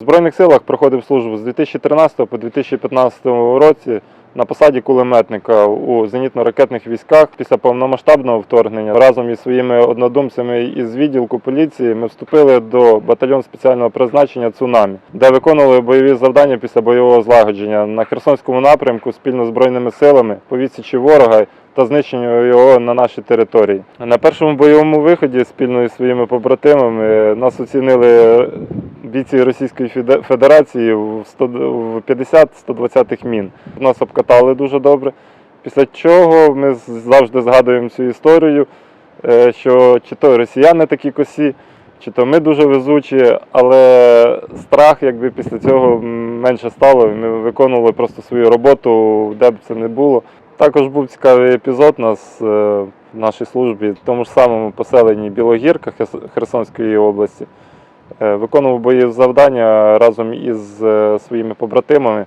В Збройних силах проходив службу з 2013 по 2015 році на посаді кулеметника у зенітно-ракетних військах. Після повномасштабного вторгнення разом із своїми однодумцями із відділку поліції ми вступили до батальйону спеціального призначення Цунамі, де виконували бойові завдання після бойового злагодження на Херсонському напрямку спільно з збройними силами по відсічі ворога та знищенню його на нашій території. На першому бойовому виході спільно із своїми побратимами нас оцінили бійці Російської Федерації в 50-120 мін. Нас обкатали дуже добре. Після чого ми завжди згадуємо цю історію, е, що чи то росіяни такі косі, чи то ми дуже везучі, але страх якби після цього менше стало. Ми виконували просто свою роботу, де б це не було. Також був цікавий епізод нас е, в нашій службі, в тому ж самому поселенні Білогірка Херсонської області. Е, Виконував бойові завдання разом із е, своїми побратимами.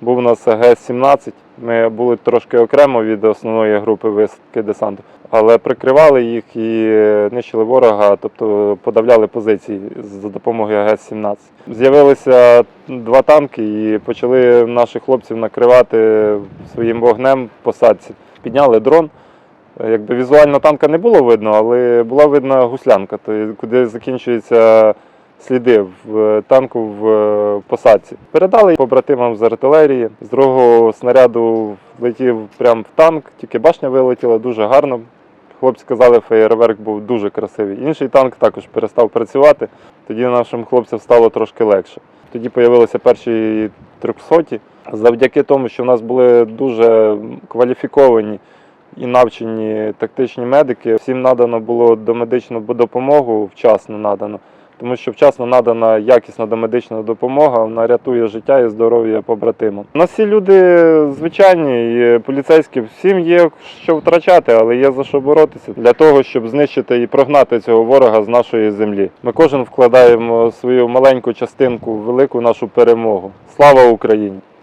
Був у нас ГС-17. Ми були трошки окремо від основної групи висадки десанту, але прикривали їх і е, нищили ворога, тобто подавляли позиції за допомогою ГС-17. З'явилися два танки і почали наших хлопців накривати своїм вогнем посадці. Підняли дрон. Якби візуально танка не було видно, але була видна гуслянка, куди закінчуються сліди в е, танку в е, посадці. Передали побратимам з артилерії. З другого снаряду влетів прямо в танк, тільки башня вилетіла дуже гарно. Хлопці сказали, феєрверк був дуже красивий. Інший танк також перестав працювати. Тоді нашим хлопцям стало трошки легше. Тоді з'явилися перші трьохсоті. Завдяки тому, що в нас були дуже кваліфіковані і навчені тактичні медики, всім надано було домедичну допомогу, вчасно надано. Тому що вчасно надана якісна домедична допомога, вона рятує життя і здоров'я побратимам. У нас всі люди звичайні, і поліцейські, всім є що втрачати, але є за що боротися для того, щоб знищити і прогнати цього ворога з нашої землі. Ми кожен вкладаємо свою маленьку частинку велику нашу перемогу. Слава Україні!